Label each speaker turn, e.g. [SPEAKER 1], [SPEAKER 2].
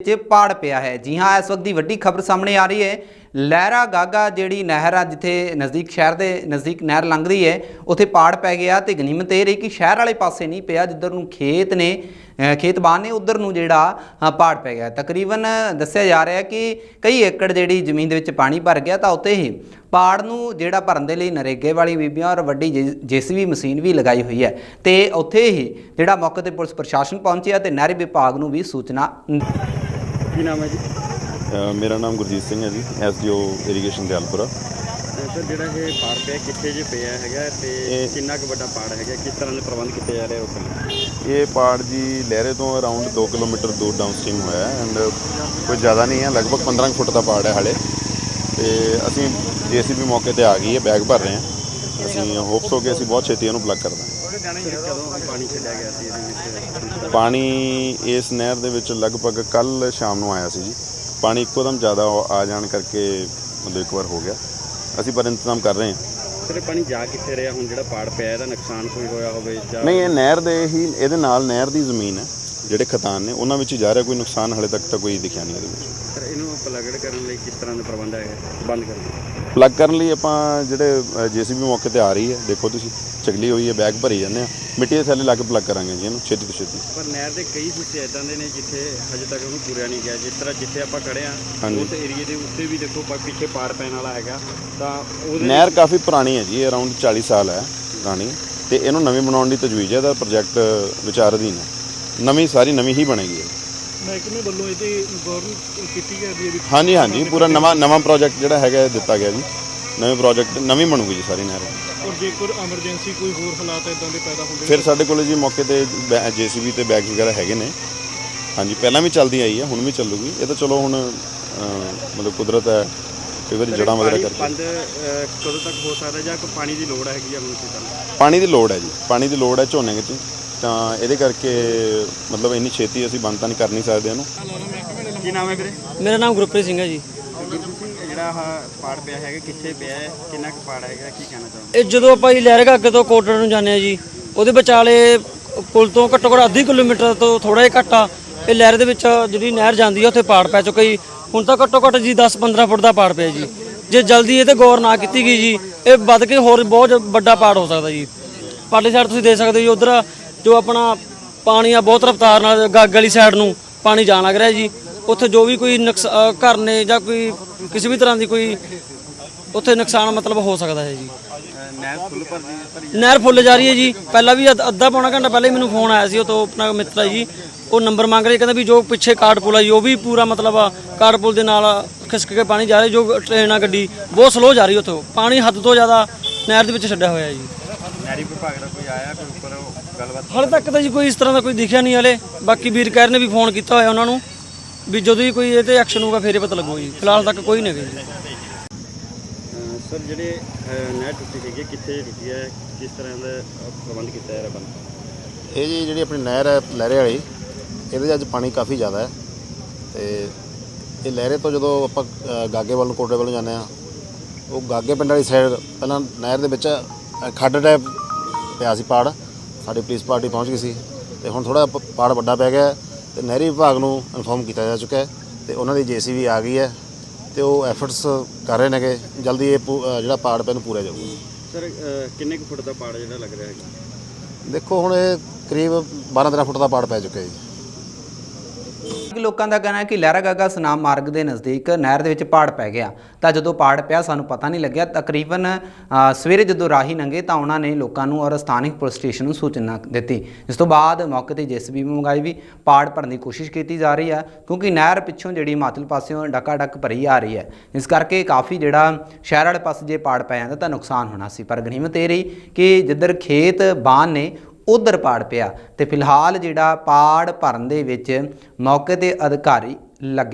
[SPEAKER 1] ਵਿੱਚ ਪਾੜ ਪਿਆ ਹੈ। ਜੀ ਹਾਂ, ਇਸ ਵਕਤ ਦੀ ਵੱਡੀ ਖਬਰ ਸਾਹਮਣੇ ਆ ਰਹੀ ਹੈ। ਲਹਿਰਾ ਗਾਗਾ ਜਿਹੜੀ ਨਹਿਰ ਆ, ਜਿੱਥੇ ਨਜ਼ਦੀਕ ਸ਼ਹਿਰ ਦੇ ਨਜ਼ਦੀਕ ਨਹਿਰ ਲੰਘਦੀ ਹੈ, ਉੱਥੇ ਪਾੜ ਪੈ ਗਿਆ ਤੇ ਗਨੀਮਤ ਇਹ ਰਹੀ ਕਿ ਸ਼ਹਿਰ ਵਾਲੇ ਪਾਸੇ ਨਹੀਂ ਪਿਆ, ਜਿੱਧਰ ਨੂੰ ਖੇਤ ਨੇ ਖੇਤ ਬਾਹਰ ਨੇ, ਉਧਰ ਨੂੰ ਜਿਹੜਾ ਪਾੜ ਪੈ ਗਿਆ। ਤਕਰੀਬਨ ਦੱਸਿਆ ਜਾ ਰਿਹਾ ਕਿ ਕਈ ਏਕੜ ਜਿਹੜੀ ਜ਼ਮੀਨ ਦੇ ਵਿੱਚ ਪਾਣੀ ਭਰ ਗਿਆ ਤਾਂ ਉੱਤੇ ਹੀ ਪਾੜ ਨੂੰ ਜਿਹੜਾ ਭਰਨ ਦੇ ਲਈ ਨਰੇਗੇ ਵਾਲੀ ਬੀਬੀਆਂ ਔਰ ਵੱਡੀ ਜੇਸੀਬੀ ਮਸ਼ੀਨ ਵੀ ਲਗਾਈ ਹੋਈ ਹੈ। ਤੇ ਉੱਥੇ ਹੀ ਜਿਹੜਾ ਮੌਕੇ ਤੇ ਪੁਲਿਸ ਪ੍ਰਸ਼ਾਸਨ ਪਹੁੰਚਿਆ ਤੇ ਨਹਿਰੀ ਵਿਭਾਗ ਨੂੰ ਵੀ ਸੂਚਨਾ
[SPEAKER 2] ਕੀ ਨਾਮ ਹੈ ਜੀ?
[SPEAKER 3] ਅ, ਮੇਰਾ ਨਾਮ ਗੁਰਜੀਤ ਸਿੰਘ ਹੈ ਜੀ ਐਸਡੀਓ ਇਰੀਗੇਸ਼ਨ ਦਿਆਲਪੁਰਾ।
[SPEAKER 2] ਸਰ ਜਿਹੜਾ ਇਹ ਪਾੜ ਪਿਆ ਕਿੱਥੇ ਜੇ ਪਿਆ ਹੈਗਾ ਤੇ
[SPEAKER 3] ਇਹ-
[SPEAKER 2] ਕਿੰਨਾ ਕੁ ਵੱਡਾ ਪਾੜ ਹੈਗਾ ਕਿਸ ਤਰ੍ਹਾਂ ਦੇ ਪ੍ਰਬੰਧ ਕੀਤੇ ਜਾ ਰਹੇ ਲਈ
[SPEAKER 3] ਇਹ ਪਾੜ ਜੀ ਲਹਿਰੇ ਤੋਂ ਅਰਾਊਂਡ 2 ਕਿਲੋਮੀਟਰ ਦੂਰ ਡਾਊਨਸਟ੍ਰੀਮ ਹੋਇਆ ਹੈ ਐਂਡ ਕੋਈ ਜ਼ਿਆਦਾ ਨਹੀਂ ਹੈ ਲਗਭਗ 15 ਕੁ ਫੁੱਟ ਦਾ ਪਾੜ ਹੈ ਹਾਲੇ। ਤੇ ਅਸੀਂ ਜੀਸੀਬੀ ਮੌਕੇ ਤੇ ਆ ਗਈ ਹੈ ਬੈਗ ਭਰ ਰਹੇ ਹਾਂ। ਅਸੀਂ ਹੋਪਸ ਹੋ ਕੇ ਅਸੀਂ ਬਹੁਤ ਛੇਤੀ ਇਹਨੂੰ ਪਲੱਗ ਕਰ ਦਾਂਗੇ।
[SPEAKER 2] ਕਦੋਂ ਪਾਣੀ ਛੱਡਿਆ ਗਿਆ ਸੀ ਇਹਦੇ ਵਿੱਚ?
[SPEAKER 3] ਪਾਣੀ ਇਸ ਨਹਿਰ ਦੇ ਵਿੱਚ ਲਗਭਗ ਕੱਲ ਸ਼ਾਮ ਨੂੰ ਆਇਆ ਸੀ ਜੀ। ਪਾਣੀ ਇੱਕੋਦਮ ਜ਼ਿਆਦਾ ਆ ਜਾਣ ਕਰਕੇ ਮਤਲਬ ਇੱਕ ਵਾਰ ਹੋ ਗਿਆ। ਅਸੀਂ ਪਰ ਇੰਤਜ਼ਾਮ ਕਰ ਰਹੇ ਹਾਂ।
[SPEAKER 2] ਸਰ ਪਾਣੀ ਜਾ ਕਿੱਥੇ ਰਿਹਾ? ਹੁਣ ਜਿਹੜਾ ਪਾੜ ਪਿਆ ਇਹਦਾ ਨੁਕਸਾਨ ਕੋਈ ਹੋਇਆ ਹੋਵੇ ਜਾਂ
[SPEAKER 3] ਨਹੀਂ ਇਹ ਨਹਿਰ ਦੇ ਹੀ ਇਹਦੇ ਨਾਲ ਨਹਿਰ ਦੀ ਜ਼ਮੀਨ ਹੈ। ਜਿਹੜੇ ਖਤਾਨ ਨੇ ਉਹਨਾਂ ਵਿੱਚ ਹੀ ਜਾ ਰਿਹਾ ਕੋਈ ਨੁਕਸਾਨ ਹਲੇ ਤੱਕ ਤਾਂ ਕੋਈ ਦਿਖਿਆ ਨਹੀਂ ਇਹਦੇ ਵਿੱਚ।
[SPEAKER 2] ਸਰ ਇਹਨੂੰ ਪਲਗੜ ਕਰਨ ਲਈ ਕਿਸ ਤਰ੍ਹਾਂ ਦਾ ਪ੍ਰਬੰਧ ਹੈਗਾ? ਬੰਦ ਕਰਨ ਲਈ।
[SPEAKER 3] ਪਲੱਗ ਕਰਨ ਲਈ ਆਪਾਂ ਜਿਹੜੇ ਜੀਸੀਬੀ ਮੌਕੇ ਤੇ ਆ ਰਹੀ ਹੈ ਦੇਖੋ ਤੁਸੀਂ ਚਗਲੀ ਹੋਈ ਹੈ ਬੈਗ ਭਰੀ ਜਾਂਦੇ ਆ ਮਿੱਟੀ ਦੇ ਥੱਲੇ ਲਾ ਕੇ ਪਲੱਗ ਕਰਾਂਗੇ ਜੀ ਇਹਨੂੰ ਛੇਤੀ ਤੋਂ ਛੇਤੀ।
[SPEAKER 2] ਪਰ ਨਹਿਰ ਦੇ ਕਈ ਹਿੱਸੇ ਇਦਾਂ ਦੇ ਨੇ ਜਿੱਥੇ ਹਜੇ ਤੱਕ ਉਹਨੂੰ ਪੂਰਿਆ ਨਹੀਂ ਗਿਆ। ਜਿਸ ਤਰ੍ਹਾਂ ਜਿੱਥੇ ਆਪਾਂ ਖੜੇ ਆ। ਉਸ ਏਰੀਏ ਦੇ ਉੱਤੇ ਵੀ ਦੇਖੋ ਪਿੱਛੇ ਪਾੜ ਪੈਣ ਵਾਲਾ ਹੈਗਾ। ਤਾਂ ਉਹਦੇ
[SPEAKER 3] ਨਹਿਰ ਕਾਫੀ ਪੁਰਾਣੀ ਹੈ ਜੀ ਅਰਾਊਂਡ 40 ਸਾਲ ਹੈ ਪੁਰਾਣੀ। ਤੇ ਇਹਨੂੰ ਨਵੀਂ ਬਣਾਉਣ ਦੀ ਤਜਵੀਜ਼ ਹੈ ਇਹਦਾ ਪ੍ਰੋਜੈਕਟ ਵਿਚਾਰ ਅਧੀਨ ਹੈ। ਨਵੀਂ ਸਾਰੀ ਨਵੀਂ ਹੀ ਬਣੇਗੀ।
[SPEAKER 2] ਮਹਿਕਮੇ ਵੱਲੋਂ ਇਹਦੀ ਗੌਰ ਕੀਤੀ ਗਿਆ ਵੀ
[SPEAKER 3] ਹਾਂਜੀ ਹਾਂਜੀ ਪੂਰਾ ਨਵਾਂ ਨਵਾਂ ਪ੍ਰੋਜੈਕਟ ਜਿਹੜਾ ਹੈਗਾ ਇਹ ਦਿੱਤਾ ਗਿਆ ਜੀ। ਨਵੇਂ ਪ੍ਰੋਜੈਕਟ ਨਵੀਂ ਬਣੂਗੀ ਜੀ ਸਾਰੀ ਨਹਿਰ।
[SPEAKER 2] ਔਰ ਜੇਕਰ ਐਮਰਜੈਂਸੀ ਕੋਈ ਹੋਰ ਹਾਲਾਤ ਇਦਾਂ ਦੇ ਪੈਦਾ ਹੁੰਦੇ
[SPEAKER 3] ਫਿਰ ਸਾਡੇ ਕੋਲ ਜੀ ਮੌਕੇ ਤੇ ਜੀਸੀਬੀ ਤੇ ਬੈਗ ਵਗੈਰਾ ਹੈਗੇ ਨੇ। ਹਾਂਜੀ ਪਹਿਲਾਂ ਵੀ ਚੱਲਦੀ ਆਈ ਹੈ ਹੁਣ ਵੀ ਚੱਲੂਗੀ। ਇਹ ਤਾਂ ਚਲੋ ਹੁਣ ਮਤਲਬ ਕੁਦਰਤ ਹੈ ਕਈ ਵਾਰੀ ਜੜਾਂ ਵਗੈਰਾ ਕਰਕੇ।
[SPEAKER 2] ਬੰਦ ਕਦੋਂ ਤੱਕ ਹੋ ਸਕਦਾ ਜਾਂ ਕੋਈ ਪਾਣੀ ਦੀ ਲੋੜ ਹੈਗੀ ਆ ਹੁਣ
[SPEAKER 3] ਪਾਣੀ ਦੀ ਲੋੜ ਹੈ ਜੀ। ਪਾਣੀ ਦੀ ਲੋੜ ਹੈ ਝੋਨੇ ਵਿੱਚ ਤਾਂ ਇਹਦੇ ਕਰਕੇ ਮਤਲਬ ਇੰਨੀ ਛੇਤੀ ਅਸੀਂ ਬੰਦ ਤਾਂ ਨਹੀਂ ਕਰ ਨਹੀਂ ਸਕਦੇ ਇਹਨੂੰ।
[SPEAKER 2] ਕੀ ਨਾਮ ਹੈ ਵੀਰੇ?
[SPEAKER 4] ਮੇਰਾ ਨਾਮ ਗੁਰਪ੍ਰੀਤ ਸਿੰਘ ਹੈ ਜੀ।
[SPEAKER 2] ਗੁਰਜੀਤ ਸਿੰਘ ਜਿਹੜਾ ਆਹ ਪਾੜ ਪਿਆ ਹੈਗਾ ਕਿੱਥੇ ਪਿਆ ਹੈ? ਕਿੰਨਾ ਕੁ ਪਾੜ ਹੈਗਾ? ਕੀ ਕਹਿਣਾ ਚਾਹੁੰਦੇ
[SPEAKER 4] ਇਹ ਜਦੋਂ ਆਪਾਂ ਜੀ ਲਹਿਰਗਾ ਅੱਗੇ ਤੋਂ ਕੋਟੜ ਨੂੰ ਜਾਂਦੇ ਆ ਜੀ ਉਹਦੇ ਵਿਚਾਲੇ ਪੁਲ ਤੋਂ ਘੱਟੋ ਘੱਟ ਅੱਧੀ ਕਿਲੋਮੀਟਰ ਤੋਂ ਥੋੜਾ ਜਿਹਾ ਘੱਟ ਆ। ਇਹ ਲਹਿਰ ਦੇ ਵਿੱਚ ਜਿਹੜੀ ਨਹਿਰ ਜਾਂਦੀ ਆ ਉੱਥੇ ਪਾੜ ਪੈ ਚੁੱਕਾ ਜੀ। ਹੁਣ ਤਾਂ ਘੱਟੋ ਘੱਟ ਜੀ 10-15 ਫੁੱਟ ਦਾ ਪਾੜ ਪਿਆ ਜੀ। ਜੇ ਜਲਦੀ ਇਹ ਤੇ ਗੌਰ ਨਾ ਕੀਤੀ ਗਈ ਜੀ ਇਹ ਵੱਧ ਕੇ ਹੋਰ ਬਹੁਤ ਵੱਡਾ ਪਾੜ ਹੋ ਸਕਦਾ ਜੀ। ਪਾਰਲੀ ਸਾਈਡ ਤੁਸੀਂ ਦੇਖ ਸਕਦੇ ਹੋ ਜੀ ਉਧਰ ਜੋ ਆਪਣਾ ਪਾਣੀ ਆ ਬਹੁਤ ਰਫ਼ਤਾਰ ਨਾਲ ਗੱਗ ਵਾਲੀ ਸਾਈਡ ਨੂੰ ਪਾਣੀ ਜਾਣ ਲੱਗ ਰਿਹਾ ਜੀ। ਉੱਥੇ ਜੋ ਵੀ ਕੋਈ ਨੁਕਸ ਘਰ ਨੇ ਜਾਂ ਕੋਈ ਕਿਸੇ ਵੀ ਤਰ੍ਹਾਂ ਦੀ ਕੋਈ ਉੱਥੇ ਨੁਕਸਾਨ ਮਤਲਬ ਹੋ ਸਕਦਾ ਹੈ ਜੀ।
[SPEAKER 2] ਨਹਿਰ ਫੁੱਲ ਭਰਦੀ ਭਰੀ
[SPEAKER 4] ਨਹਿਰ ਫੁੱਲ ਜਾ ਰਹੀ ਹੈ ਜੀ। ਪਹਿਲਾਂ ਵੀ ਅੱਧ- ਪੌਣਾ ਘੰਟਾ ਪਹਿਲਾਂ ਹੀ ਮੈਨੂੰ ਫੋਨ ਆਇਆ ਸੀ ਉਹ ਤੋਂ ਆਪਣਾ ਮਿੱਤਰ ਜੀ। ਉਹ ਨੰਬਰ ਮੰਗ ਰਿਹਾ ਕਹਿੰਦਾ ਵੀ ਜੋ ਪਿੱਛੇ ਕਾਰਡ ਪੁਲ ਹੈ ਜੀ ਉਹ ਵੀ ਪੂਰਾ ਮਤਲਬ ਆ ਕਾਰਡ ਪੁਲ ਦੇ ਨਾਲ ਖਿਸਕ ਕੇ ਪਾਣੀ ਜਾ ਰਿਹਾ ਜੋ ਟ੍ਰੇਨ ਆ ਗੱਡੀ ਬਹੁਤ ਸਲੋ ਜਾ ਰਹੀ ਉੱਥੋਂ। ਪਾਣੀ ਹੱਦ ਤੋਂ ਜ਼ਿਆਦਾ ਨਹਿਰ ਦੇ ਵਿੱਚ ਛੱਡਿਆ ਹੋਇਆ ਜੀ।
[SPEAKER 2] ਨਹਿਰੀ ਵਿਭਾਗ ਦਾ ਕੋਈ ਆਇਆ ਕੋਈ ਉੱਪਰ ਗੱਲਬਾਤ
[SPEAKER 4] ਹਾਲੇ ਤੱਕ ਤਾਂ ਜੀ ਕੋਈ ਇਸ ਤਰ੍ਹਾਂ ਦਾ ਕੋਈ ਦਿਖਿਆ ਨਹੀਂ ਹਲੇ। ਬਾਕੀ ਵੀਰ ਕਹਿਰ ਨੇ ਵੀ ਫੋਨ ਕੀਤਾ ਹੋਇਆ ਉਹਨਾਂ ਨੂੰ ਵੀ ਜਦੋਂ ਹੀ ਕੋਈ ਇਹ ਤੇ ਐਕਸ਼ਨ ਹੋਊਗਾ ਫੇਰ ਹੀ ਪਤਾ ਲੱਗੂਗਾ ਜੀ। ਫਿਲਹਾਲ ਤੱਕ ਕੋਈ ਨਹੀਂ ਹੈਗਾ ਜੀ।
[SPEAKER 2] ਸਰ ਜਿਹੜੇ ਨਹਿਰ ਟੁੱਟੀ ਹੈਗੀ ਹੈ, ਕਿੱਥੇ ਟੁੱਟੀ ਹੈ ਕਿਸ ਤਰ੍ਹਾਂ ਦਾ ਪ੍ਰਬੰਧ ਕੀਤਾ ਰਿਹਾ ਬੰਦ
[SPEAKER 5] ਇਹ ਜੀ ਜਿਹੜੀ ਆਪਣੀ ਨਹਿਰ ਹੈ ਲਹਿਰੇ ਵਾਲੀ ਇਹਦੇ 'ਚ ਅੱਜ ਪਾਣੀ ਕਾਫੀ ਜ਼ਿਆਦਾ ਹੈ। ਤੇ ਇਹ ਲਹਿਰੇ ਤੋਂ ਜਦੋਂ ਆਪਾਂ ਗਾਗੇ ਵੱਲ ਨੂੰ ਕੋਟੇ ਵੱਲ ਜਾਂਦੇ ਆ ਉਹ ਗਾਗੇ ਪਿੰਡ ਵਾਲੀ ਸਾਈਡ ਪਹਿਲਾਂ ਨਹਿਰ ਦੇ ਵਿੱਚ ਖੱਡ ਟੈਪ ਪਿਆ ਸੀ ਪਾੜ ਸਾਡੀ ਪੁਲਿਸ ਪਾਰਟੀ ਪਹੁੰਚ ਗਈ ਸੀ ਤੇ ਹੁਣ ਥੋੜਾ ਪਾੜ ਵੱਡਾ ਪੈ ਗਿਆ ਹੈ ਤੇ ਨਹਿਰੀ ਵਿਭਾਗ ਨੂੰ ਇਨਫੋਰਮ ਕੀਤਾ ਜਾ ਚੁੱਕਾ ਹੈ ਤੇ ਉਹਨਾਂ ਦੀ ਜੀਸੀਬੀ ਆ ਗਈ ਹੈ ਤੇ ਉਹ ਐਫਰਟਸ ਕਰ ਰਹੇ ਨੇ ਕਿ ਜਲਦੀ ਇਹ ਪੂ- ਜਿਹੜਾ ਪਾੜ ਪਿਆ ਨੂੰ ਪੂਰਾ ਜਾਊਗਾ।
[SPEAKER 2] ਸਰ ਕਿੰਨੇ ਕੁ ਫੁੱਟ ਦਾ ਪਾੜ ਜਿਹੜਾ ਲੱਗ ਰਿਹਾ ਹੈਗਾ?
[SPEAKER 5] ਦੇਖੋ ਹੁਣ ਇਹ ਕਰੀਬ 12-13 ਫੁੱਟ ਦਾ ਪਾੜ ਪੈ ਚੁੱਕਾ ਹੈ ਜੀ।
[SPEAKER 1] ਲੋਕਾਂ ਦਾ ਕਹਿਣਾ ਹੈ ਕਿ ਲਹਿਰਾ ਗਾਗਾ ਸੁਨਾਮ ਮਾਰਗ ਦੇ ਨਜ਼ਦੀਕ ਨਹਿਰ ਦੇ ਵਿੱਚ ਪਾੜ ਪੈ ਗਿਆ। ਤਾਂ ਜਦੋਂ ਪਾੜ ਪਿਆ ਸਾਨੂੰ ਪਤਾ ਨਹੀਂ ਲੱਗਿਆ। ਤਕਰੀਬਨ ਅ, ਸਵੇਰੇ ਜਦੋਂ ਰਾਹੀ ਨੰਗੇ ਤਾਂ ਉਹਨਾਂ ਨੇ ਲੋਕਾਂ ਨੂੰ ਔਰ ਸਥਾਨਕ ਪੁਲਿਸ ਸਟੇਸ਼ਨ ਨੂੰ ਸੂਚਨਾ ਦਿੱਤੀ। ਇਸ ਤੋਂ ਬਾਅਦ ਮੌਕੇ ਤੇ ਜੀਸੀਬੀ ਮੰਗਾਈ ਵੀ ਪਾੜ ਭਰਨ ਦੀ ਕੋਸ਼ਿਸ਼ ਕੀਤੀ ਜਾ ਰਹੀ ਹੈ ਕਿਉਂਕਿ ਨਹਿਰ ਪਿੱਛੋਂ ਜਿਹੜੀ ਹਿਮਾਚਲ ਪਾਸਿਓਂ ਡਕਾ ਡਕ ਭਰੀ ਆ ਰਹੀ ਹੈ। ਇਸ ਕਰਕੇ ਕਾਫੀ ਜਿਹੜਾ ਸ਼ਹਿਰ ਵਾਲੇ ਪਾਸੇ ਜੇ ਪਾੜ ਪੈ ਜਾਂਦਾ ਤਾਂ ਨੁਕਸਾਨ ਹੋਣਾ ਸੀ। ਪਰ ਗਨੀਮਤ ਇਹ ਰਹੀ ਕਿ ਜਿੱਧਰ ਖੇਤ ਬਾਨ ਨੇ ਉਧਰ ਪਾੜ ਪਿਆ ਤੇ ਫਿਲਹਾਲ ਜਿਹੜਾ ਪਾੜ ਭਰਨ ਦੇ ਵਿੱਚ ਮੌਕੇ ਤੇ ਅਧਿਕਾਰੀ ਲੱਗੇ